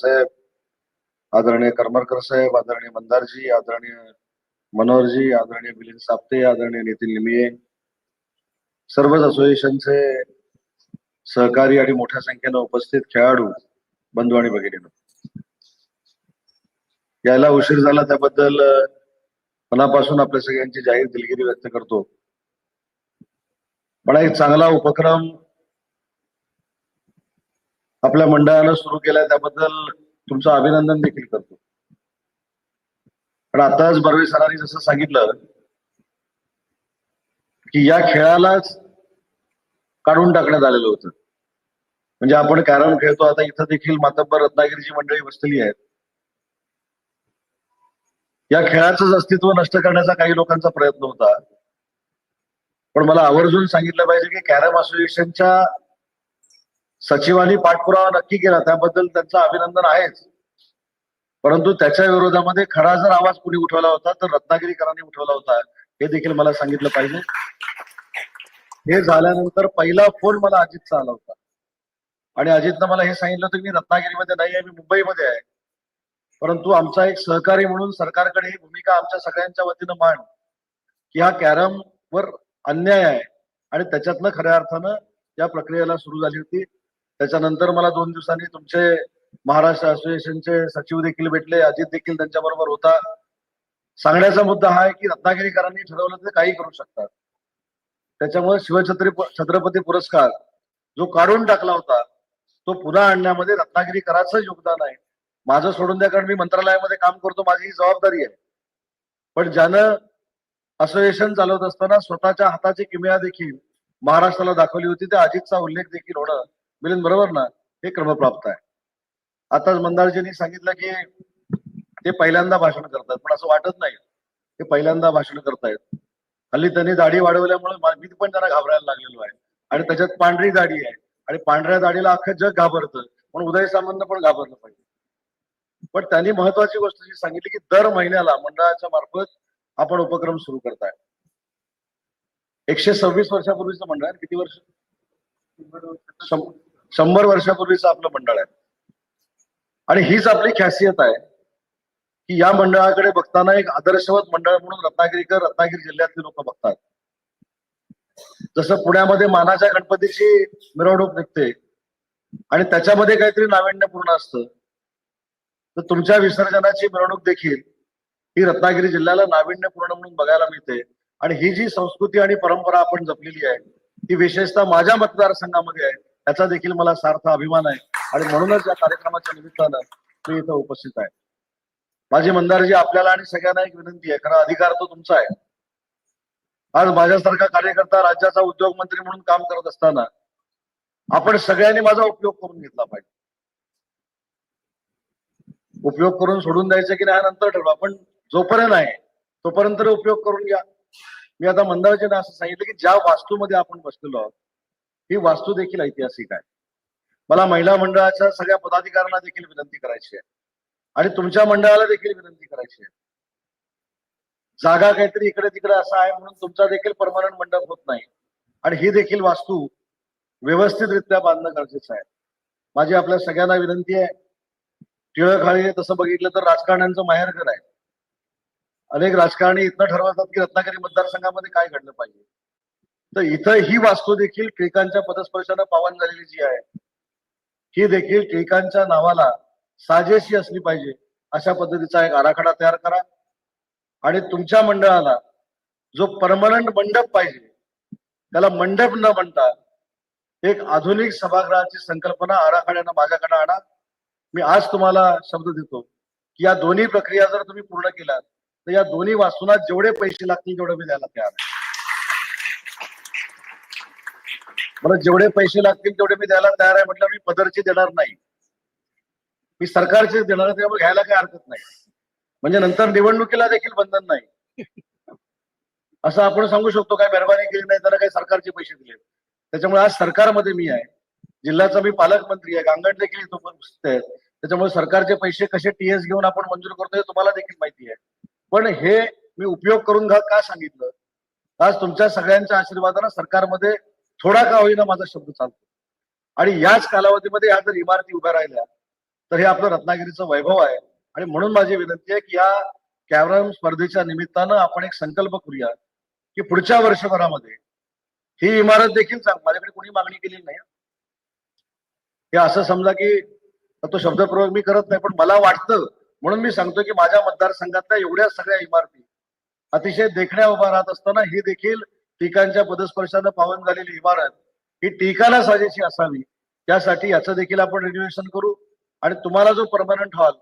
साहेब आदरणीय करमरकर साहेब आदरणीय मंदारजी आदरणीय मनोहरजी आदरणीय मिलिंद साप्ते आदरणीय नितीन लिमिये सर्वच असोसिएशनचे सहकारी आणि मोठ्या संख्येनं उपस्थित खेळाडू बंधू आणि भगिनींनो. यायला उशीर झाला त्याबद्दल मनापासून आपल्या सगळ्यांची जाहीर दिलगिरी व्यक्त करतो. पण एक चांगला उपक्रम आपल्या मंडळानं सुरू केलाय त्याबद्दल तुमचं अभिनंदन देखील करतो. पण आताच बर्वे सरांनी जसं सांगितलं की या खेळालाच काढून टाकण्यात आलेलं होतं. म्हणजे आपण कॅरम खेळतो आता इथं देखील मातब्बर रत्नागिरीची मंडळी बसलेली आहेत. या खेळाचंच अस्तित्व नष्ट करण्याचा काही लोकांचा प्रयत्न होता. पण मला आवर्जून सांगितलं पाहिजे की कॅरम असोसिएशनच्या सचिवांनी पाठपुरावा नक्की केला त्याबद्दल त्यांचं अभिनंदन आहेच. परंतु त्याच्या विरोधामध्ये खरा जर आवाज कुणी उठवला होता तर रत्नागिरीकरांनी उठवला होता. हे देखील मला सांगितलं पाहिजे. हे झाल्यानंतर पहिला फोन मला अजितचा आला होता. आणि अजितनं मला हे सांगितलं होतं की मी रत्नागिरीमध्ये नाही आहे मी मुंबईमध्ये आहे. परंतु आमचा एक सहकारी म्हणून सरकारकडे ही भूमिका आमच्या सगळ्यांच्या वतीनं मांड की हा कॅरम वर अन्याय आहे. आणि त्याच्यातनं खऱ्या अर्थानं या प्रक्रियेला सुरू झाली होती. त्याच्यानंतर मला दोन दिवसांनी तुमचे महाराष्ट्र असोसिएशनचे सचिव देखील भेटले अजित देखील त्यांच्या बरोबर होता. सांगण्याचा मुद्दा हा आहे की रत्नागिरीकरांनी ठरवलं तर काही करू शकतात. त्याच्यामुळे शिवछत्री छत्रपती पुरस्कार जो काढून टाकला होता तो पुन्हा आणण्यामध्ये रत्नागिरीकरांचं योगदान आहे. माझं सोडून द्या कारण मी मंत्रालयामध्ये काम करतो माझी ही जबाबदारी आहे. पण ज्यानं असोसिएशन चालवत असताना स्वतःच्या हाताची किमया देखील महाराष्ट्राला दाखवली होती त्या अजितचा उल्लेख देखील होणं मिलिंद बरोबर ना? हे क्रमप्राप्त आहे. आताच मंदारजींनी सांगितलं की ते पहिल्यांदा भाषण करतात पण असं वाटत नाही. ते पहिल्यांदा भाषण करतायत. हल्ली त्यांनी दाढी वाढवल्यामुळे मी पण त्यांना घाबरायला लागलेलो आहे. आणि त्याच्यात पांढरी दाढी आहे. आणि पांढऱ्या दाढीला अख्खं जग घाबरतं. पण उदय सामंत पण घाबरलं पाहिजे. पण त्यांनी महत्वाची गोष्ट जी सांगितली की दर महिन्याला मंडळाच्या मार्फत आपण उपक्रम सुरू करताय. एकशे सव्वीस वर्षापूर्वीचं मंडळ किती वर्ष? शंभर वर्षापूर्वीचं आपलं मंडळ आहे. आणि हीच आपली खासियत आहे की या मंडळाकडे बघताना एक आदर्शवत मंडळ म्हणून रत्नागिरीकर रत्नागिरी जिल्ह्यातले लोक बघतात. जसं पुण्यामध्ये मानाच्या गणपतीची मिरवणूक निघते आणि त्याच्यामध्ये काहीतरी नाविन्यपूर्ण असतं तर तुमच्या विसर्जनाची मिरवणूक देखील ही रत्नागिरी जिल्ह्याला नाविन्यपूर्ण म्हणून बघायला मिळते. आणि ही जी संस्कृती आणि परंपरा आपण जपलेली आहे ती विशेषतः माझ्या मतदारसंघामध्ये आहे. याचा देखील मला सार्थ अभिमान आहे. आणि म्हणूनच या कार्यक्रमाच्या निमित्तानं मी इथं उपस्थित आहे. माझी मंदारजी आपल्याला आणि सगळ्यांना एक विनंती आहे. खरा अधिकार तो तुमचा आहे. आज माझ्यासारखा कार्यकर्ता राज्याचा उद्योग मंत्री म्हणून काम करत असताना आपण सगळ्यांनी माझा उपयोग करून घेतला पाहिजे. उपयोग करून सोडून द्यायचं की नाही नंतर ठरवा. पण जोपर्यंत आहे तोपर्यंत तरी उपयोग करून घ्या. मी आता मंदारजीने असं सांगितलं की ज्या वास्तूमध्ये आपण बसलेलो आहोत ही वास्तू देखील ऐतिहासिक आहे. मला महिला मंडळाच्या सगळ्या पदाधिकाऱ्यांना देखील विनंती करायची आहे. आणि तुमच्या मंडळाला देखील विनंती करायची आहे. जागा काहीतरी इकडे तिकडे असा आहे म्हणून तुमचा देखील परमनंट मंडप होत नाही. आणि ही देखील वास्तू व्यवस्थितरित्या बांधणं गरजेचं आहे. माझी आपल्या सगळ्यांना विनंती आहे. टिळक तसं बघितलं तर राजकारण्यांचं माहेरघर आहे. अनेक राजकारणी इथनं ठरवतात की रत्नागिरी मतदारसंघामध्ये काय घडलं पाहिजे. तर इथं ही वास्तू देखील टिळकांच्या पदस्पर्शानं पावन झालेली जी आहे ही देखील टिळकांच्या नावाला साजेशी असली पाहिजे अशा पद्धतीचा एक आराखडा तयार करा. आणि तुमच्या मंडळाला जो परमनंट मंडप पाहिजे त्याला मंडप न म्हणता एक आधुनिक सभागृहाची संकल्पना आराखड्यानं माझ्याकडे आणा. मी आज तुम्हाला शब्द देतो की या दोन्ही प्रक्रिया जर तुम्ही पूर्ण केल्यात तर या दोन्ही वास्तूंना जेवढे पैसे लागतील तेवढे मी द्यायला तयार आहे. मला जेवढे पैसे लागतील तेवढे मी द्यायला तयार आहे म्हटलं मी पदरची देणार नाही. मी सरकारचे देणार त्यामुळे घ्यायला काही हरकत नाही. म्हणजे नंतर निवडणुकीला देखील बंधन नाही. असं आपण सांगू शकतो काय मेहरबानी केली नाही त्याला काही सरकारचे पैसे दिले. त्याच्यामुळे आज सरकारमध्ये मी आहे. जिल्ह्याचा मी पालकमंत्री आहे. गांगण देखील इथं उपस्थित आहेत. त्याच्यामुळे सरकारचे पैसे कसे टीएस घेऊन आपण मंजूर करतो हे तुम्हाला देखील माहिती आहे. पण हे मी उपयोग करून घ्या का सांगितलं? आज तुमच्या सगळ्यांच्या आशीर्वादानं सरकारमध्ये थोडा का होईना माझा शब्द चालतो. आणि याच कालावधीमध्ये या जर इमारती उभ्या राहिल्या तर हे आपलं रत्नागिरीचं वैभव आहे. आणि म्हणून माझी विनंती आहे की या कॅरम स्पर्धेच्या निमित्तानं आपण एक संकल्प करूया की पुढच्या वर्षभरामध्ये ही इमारत देखील सांग माझ्याकडे कोणी मागणी केलेली नाही. हे असं समजा की तो शब्दप्रयोग मी करत नाही पण मला वाटतं म्हणून मी सांगतो की माझ्या मतदारसंघातल्या एवढ्या सगळ्या इमारती अतिशय देखण्या उभा राहत असताना ही देखील टीकांच्या पदस्पर्शानं पावन झालेली इमारत ही टीकाला साजेशी असावी. त्यासाठी याचं देखील आपण रिन्युएशन करू आणि तुम्हाला जो परमनंट हॉल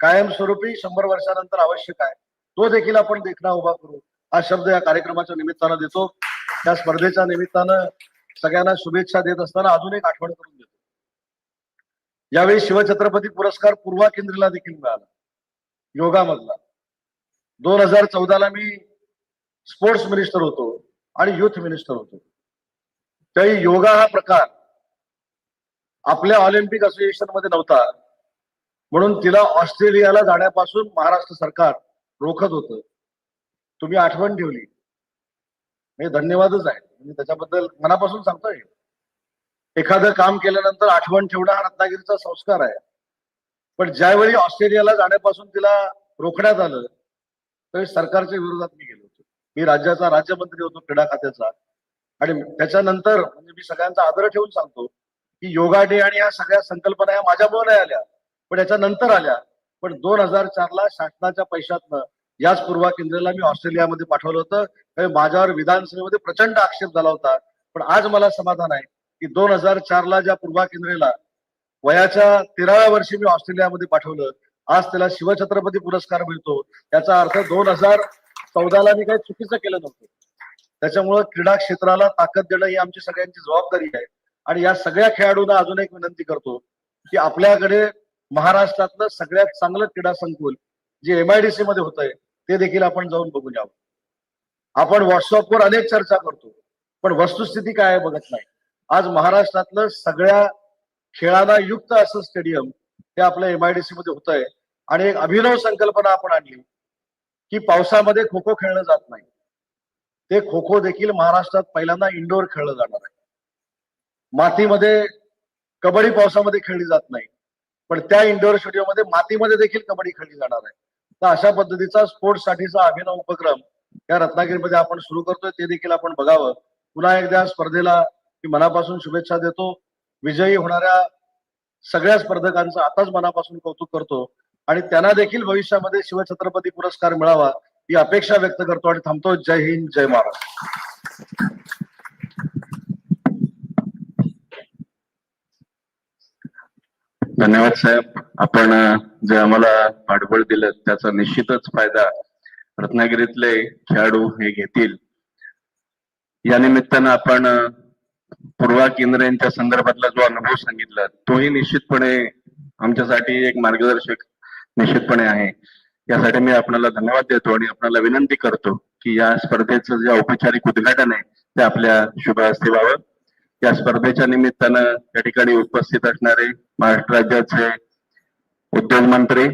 कायमस्वरूपी शंभर वर्षानंतर आवश्यक आहे तो देखील आपण देखणा उभा करू. हा शब्द या कार्यक्रमाच्या निमित्तानं देतो. त्या स्पर्धेच्या निमित्तानं सगळ्यांना शुभेच्छा देत असताना अजून एक आठवण करून देतो. यावेळी शिवछत्रपती पुरस्कार पूर्वा केंद्रीला देखील मिळाला. योगामधला. दोन हजार चौदाला मी स्पोर्ट्स मिनिस्टर होतो. आणि युथ मिनिस्टर होतो. त्याही योगा हा प्रकार आपल्या ऑलिम्पिक असोसिएशनमध्ये नव्हता. म्हणून तिला ऑस्ट्रेलियाला जाण्यापासून महाराष्ट्र सरकार रोखत होतं. तुम्ही आठवण ठेवली. हे धन्यवादच आहे. म्हणजे त्याच्याबद्दल मनापासून सांगतोय. एखादं काम केल्यानंतर आठवण ठेवणं हा रत्नागिरीचा संस्कार आहे. पण ज्यावेळी ऑस्ट्रेलियाला जाण्यापासून तिला रोखण्यात आलं त्यावेळी सरकारच्या विरोधात मी गेलो. मी राज्याचा राज्यमंत्री होतो क्रीडा खात्याचा. आणि त्याच्यानंतर म्हणजे मी सगळ्यांचा आदर ठेवून सांगतो की योगा डे आणि या सगळ्या संकल्पना ह्या माझ्यामुळे नाही आल्या. पण याच्या नंतर आल्या. पण दोन हजार चारला शासनाच्या पैशातनं याच पूर्वा केंद्राला मी ऑस्ट्रेलियामध्ये पाठवलं होतं. माझ्यावर विधानसभेमध्ये प्रचंड आक्षेप झाला होता. पण आज मला समाधान आहे की दोन हजार चारला ज्या पूर्वा केंद्रेला वयाच्या तेराव्या वर्षी मी ऑस्ट्रेलियामध्ये पाठवलं आज त्याला शिवछत्रपती पुरस्कार मिळतो. याचा अर्थ दोन हजार चौदाला मी काही चुकीचं केलं नव्हतं. त्याच्यामुळं क्रीडा क्षेत्राला ताकद देणं ही आमची सगळ्यांची जबाबदारी आहे. आणि या सगळ्या खेळाडूंना अजून एक विनंती करतो की आपल्याकडे महाराष्ट्रातलं सगळ्यात चांगलं क्रीडा संकुल जे एमआयडीसी मध्ये होत आहे ते देखील आपण जाऊन बघून यावं. आपण व्हॉट्सअपवर अनेक चर्चा करतो पण वस्तुस्थिती काय आहे बघत नाही. आज महाराष्ट्रातलं सगळ्या खेळांना युक्त असं स्टेडियम हे आपल्या एमआयडीसी मध्ये होत आहे आणि एक अभिनव संकल्पना आपण आणली. की पावसामध्ये खो खो खेळलं जात नाही. ते खो खो देखील महाराष्ट्रात पहिल्यांदा इंडोर खेळलं जाणार आहे. मातीमध्ये कबड्डी पावसामध्ये खेळली जात नाही. पण त्या इंडोर स्टेडियममध्ये मातीमध्ये देखील कबड्डी खेळली जाणार आहे. तर अशा पद्धतीचा स्पोर्ट्स साठीचा अभिनव उपक्रम या रत्नागिरीमध्ये आपण सुरू करतोय. ते देखील आपण बघावं. पुन्हा एकदा स्पर्धेला मी मनापासून शुभेच्छा देतो. विजयी होणाऱ्या सगळ्या स्पर्धकांचं आताच मनापासून कौतुक करतो. आणि त्यांना देखील भविष्यामध्ये शिवछत्रपती पुरस्कार मिळावा ही अपेक्षा व्यक्त करतो आणि थांबतो. जय हिंद जय महाराष्ट्र. धन्यवाद साहेब. आपण जे आम्हाला पाठबळ दिलं त्याचा निश्चितच फायदा रत्नागिरीतले खेळाडू हे घेतील. या निमित्तानं आपण पूर्वा केंद्र यांच्या संदर्भातला जो अनुभव सांगितला तोही निश्चितपणे आमच्यासाठी एक मार्गदर्शक निश्चितपणे आहे. यासाठी मी आपल्याला धन्यवाद देतो आणि आपल्याला विनंती करतो की या स्पर्धेचं जे औपचारिक उद्घाटन आहे ते आपल्या शुभ हस्ते व्हावं. या स्पर्धेच्या निमित्तानं या ठिकाणी उपस्थित असणारे महाराष्ट्र राज्याचे उद्योग मंत्री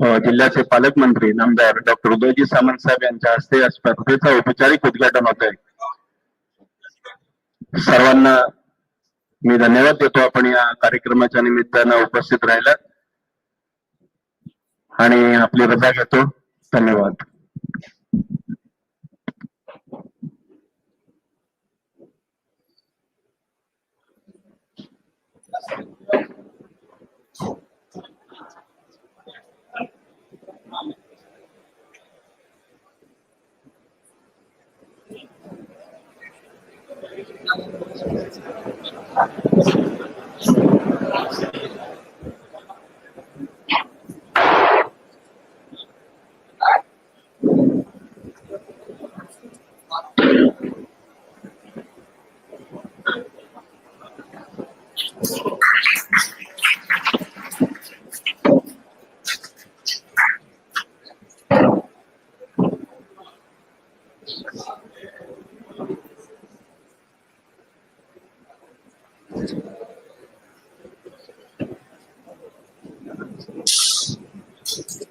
जिल्ह्याचे पालकमंत्री नामदार डॉक्टर उदयजी सामंत साहेब यांच्या हस्ते या स्पर्धेचं औपचारिक उद्घाटन होत आहे. सर्वांना मी धन्यवाद देतो. आपण या कार्यक्रमाच्या निमित्तानं उपस्थित राहिला आणि आपली रजा घेतो धन्यवाद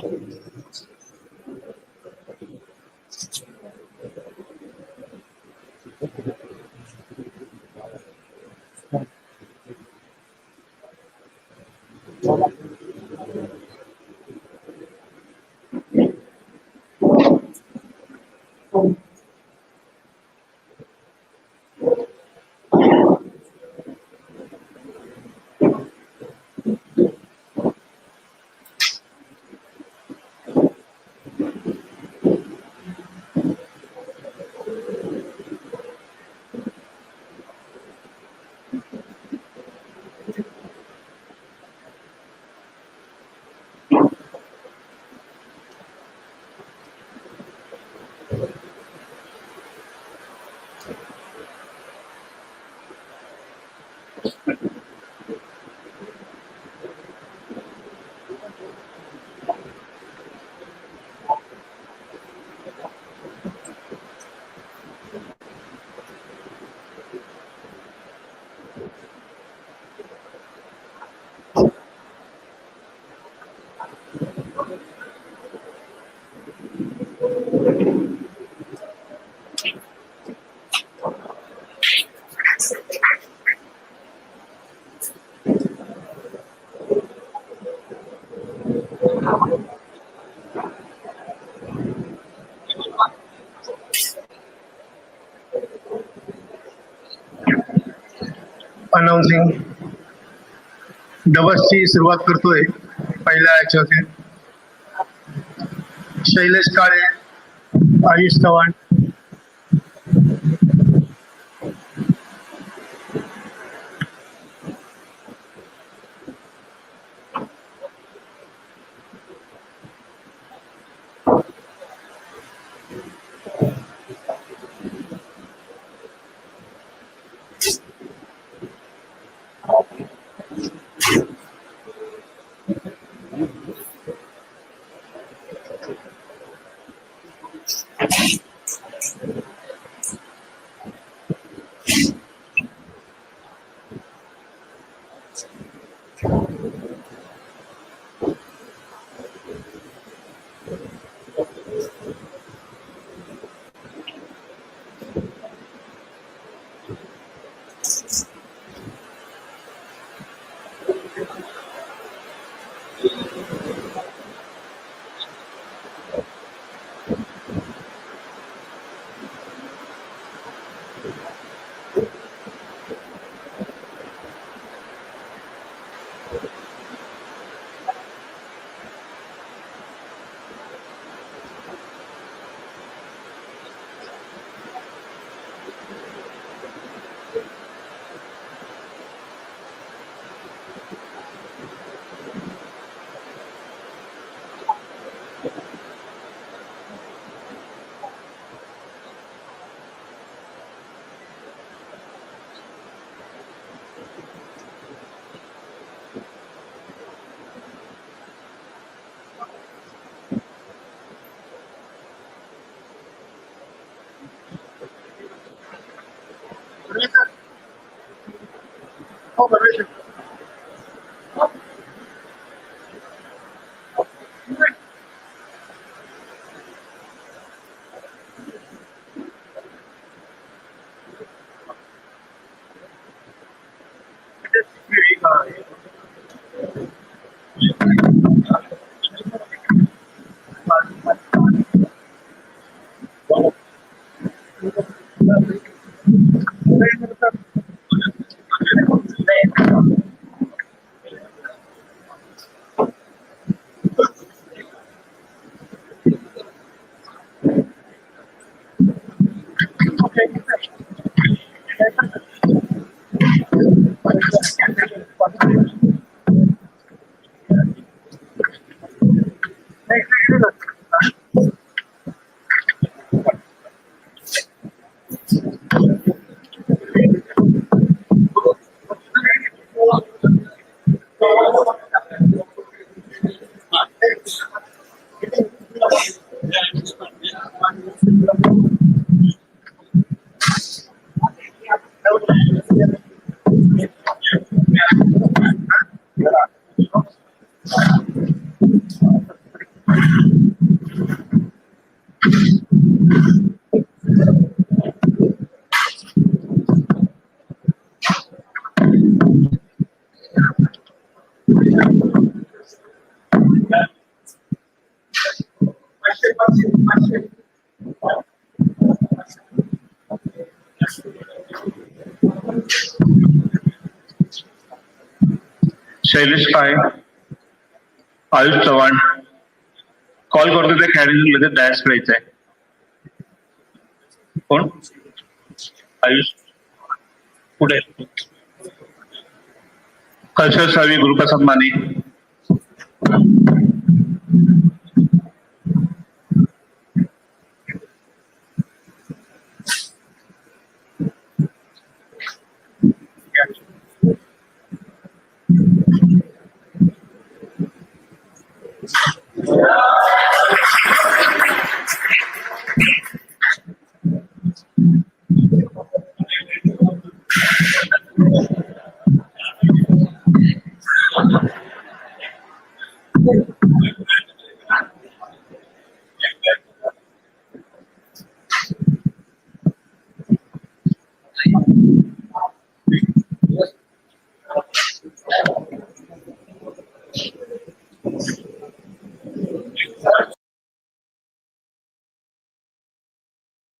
cold. अनाउन्सिंग डबसची सुरुवात करतोय पहिल्या याच्यावरती शैलेश काळे आयुष चव्हाण television. शैलेश पाय आयुष चव्हाण. कॉल करतो त्या खेळाडू लगेच डायस करायचंय कोण? आयुष. पुढे. कल्चर सावी गुरुप्रसाद माने.